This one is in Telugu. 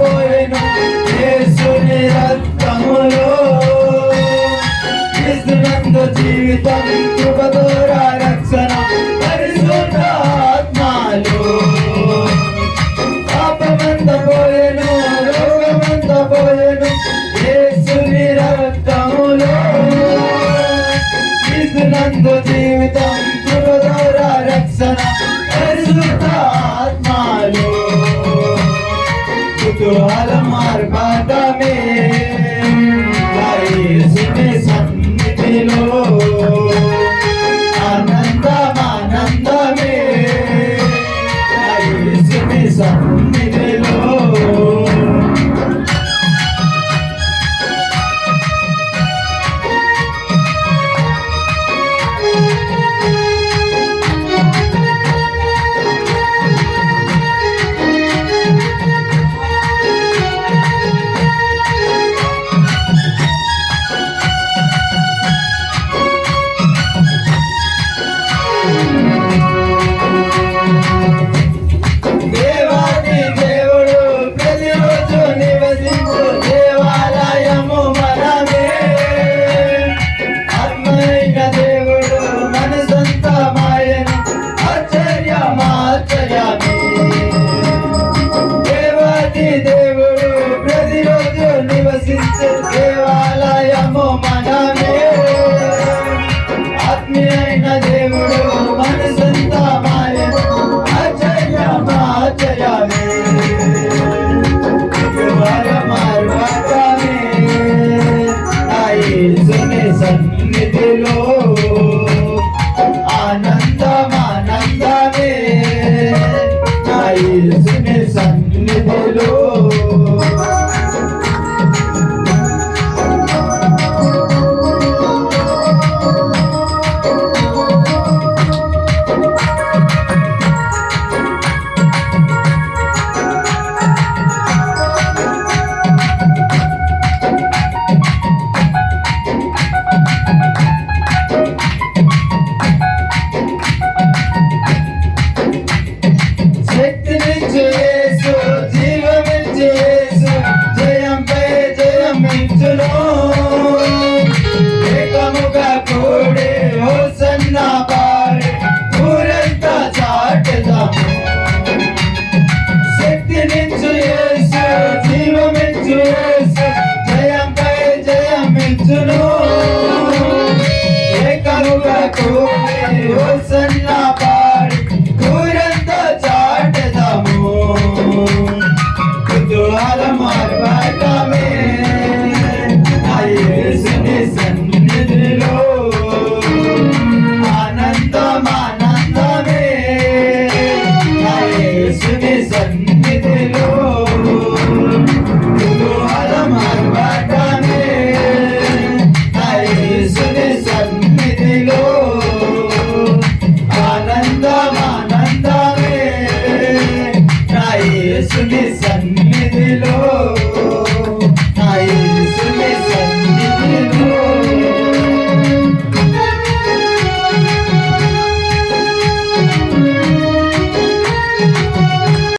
పోయెను యేసుని రక్తములో. యేసు రక్త జీవితం కృపతో రక్షణ పరిశుద్ధ ఆత్మలో పాపమంత పోయెను రోగమంత పోయెను యేసుని రక్తములో. యేసు రక్త జీవితం కృపతో రక్షణ sir. Yeah.